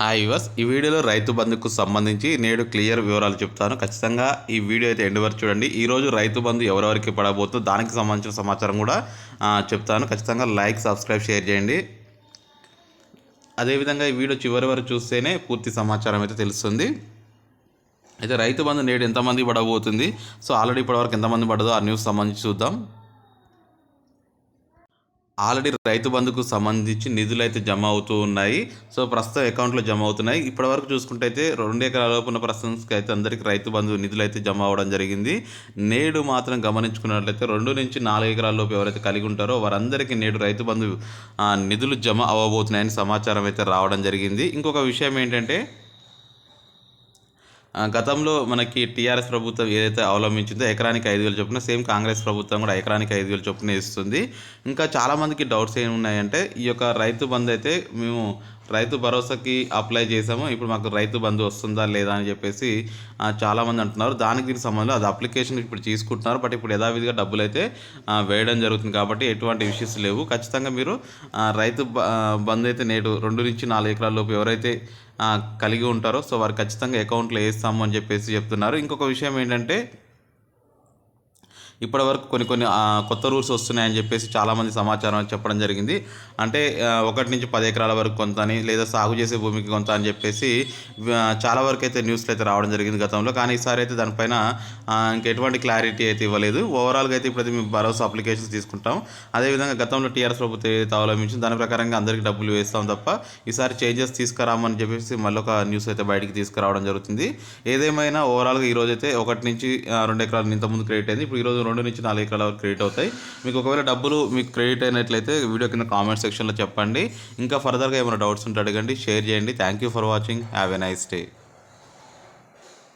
Hi yours ఈ వీడియోలో రైతు బంధుకు సంబంధించి నేడు క్లియర్ వివరాలు చెప్తాను. ఖచ్చితంగా ఈ వీడియో అయితే ఎండ్ వరకు చూడండి. ఈరోజు రైతు బంధు ఎవరెవరికి పడబోతుందో దానికి సంబంధించిన సమాచారం కూడా చెప్తాను. ఖచ్చితంగా లైక్ సబ్స్క్రైబ్ షేర్ చేయండి. అదేవిధంగా ఈ వీడియో చివరి వరకు చూస్తేనే పూర్తి సమాచారం అయితే తెలుస్తుంది. అయితే రైతు బంధు నేడు ఎంతమంది పడబోతుంది? సో ఆల్రెడీ ఇప్పటివరకు ఎంతమంది పడదో ఆ న్యూస్ సంబంధించి చూద్దాం. ఆల్రెడీ రైతు బంధుకు సంబంధించి నిధులు అయితే జమ అవుతూ ఉన్నాయి. సో ప్రస్తుతం అకౌంట్లో జమ అవుతున్నాయి. ఇప్పటివరకు చూసుకుంటే అయితే రెండు ఎకరాలలోపు ఉన్న ప్రస్తుతానికి అయితే అందరికీ రైతు బంధు నిధులు అయితే జమ అవ్వడం జరిగింది. నేడు మాత్రం గమనించుకున్నట్లయితే రెండు నుంచి నాలుగు ఎకరాలలోపు ఎవరైతే కలిగి ఉంటారో వారందరికీ నేడు రైతు బంధు నిధులు జమ అవ్వబోతున్నాయని సమాచారం అయితే రావడం జరిగింది. ఇంకొక విషయం ఏంటంటే గతంలో మనకి టీఆర్ఎస్ ప్రభుత్వం ఏదైతే అవలంబించిందో ఎకరానికి ఐదు వేలు చొప్పున సేమ్ కాంగ్రెస్ ప్రభుత్వం కూడా ఎకరానికి ఐదు వేలు చొప్పున ఇస్తుంది. ఇంకా చాలామందికి డౌట్స్ ఏమి ఉన్నాయంటే ఈ యొక్క రైతు బంధు అయితే మేము రైతు భరోసాకి అప్లై చేసాము ఇప్పుడు మాకు రైతు బంధు వస్తుందా లేదా అని చెప్పేసి చాలామంది అంటున్నారు. దానికి దీనికి సంబంధం అది అప్లికేషన్ ఇప్పుడు తీసుకుంటున్నారు. బట్ ఇప్పుడు యథావిధిగా డబ్బులు అయితే వేయడం జరుగుతుంది కాబట్టి ఎటువంటి ఇష్యూస్ లేవు. ఖచ్చితంగా మీరు రైతు బ- బంధు అయితే నేడు రెండు నుంచి నాలుగు ఎకరాల లోపు ఎవరైతే కలిగి ఉంటారో సో వారు ఖచ్చితంగా అకౌంట్లో వేస్తాము అని చెప్పేసి చెప్తున్నారు. ఇంకొక విషయం ఏంటంటే ఇప్పటి వరకు కొన్ని కొన్ని కొత్త రూల్స్ వస్తున్నాయని చెప్పేసి చాలామంది సమాచారం చెప్పడం జరిగింది. అంటే ఒకటి నుంచి పది ఎకరాల వరకు కొంత అని లేదా సాగు చేసే భూమికి కొంత అని చెప్పేసి చాలా వరకు అయితే న్యూస్లు అయితే రావడం జరిగింది గతంలో. కానీ ఈసారి అయితే దానిపైన ఇంకెటువంటి క్లారిటీ అయితే ఇవ్వలేదు. ఓవరాల్గా అయితే ఇప్పుడైతే మేము భరోసా అప్లికేషన్స్ తీసుకుంటాం. అదేవిధంగా గతంలో టీఆర్ఎస్ ప్రభుత్వం ఏదైతే అవలంబించింది దాని ప్రకారంగా అందరికీ డబ్బులు వేస్తాం తప్ప ఈసారి చేంజెస్ తీసుకురామని చెప్పేసి మళ్ళీ ఒక న్యూస్ అయితే బయటికి తీసుకురావడం జరుగుతుంది. ఏదేమైనా ఓవరాల్గా ఈరోజు అయితే ఒకటి నుంచి ఆ, రెండు ఎకరాలు ఇంతకుముందు క్రెడిట్ అయింది. ఇప్పుడు ఈరోజు రెండు నుంచి నాలుగు ఎకరాల వరకు క్రెడిట్ అవుతాయి. మీకు ఒకవేళ డబ్బులు మీకు క్రెడిట్ అయినట్లయితే వీడియో కింద కామెంట్ సెక్షన్లో చెప్పండి. ఇంకా ఫర్దర్గా ఏమైనా డౌట్స్ ఉంటే అడగండి షేర్ చేయండి. Thank you for watching have a nice day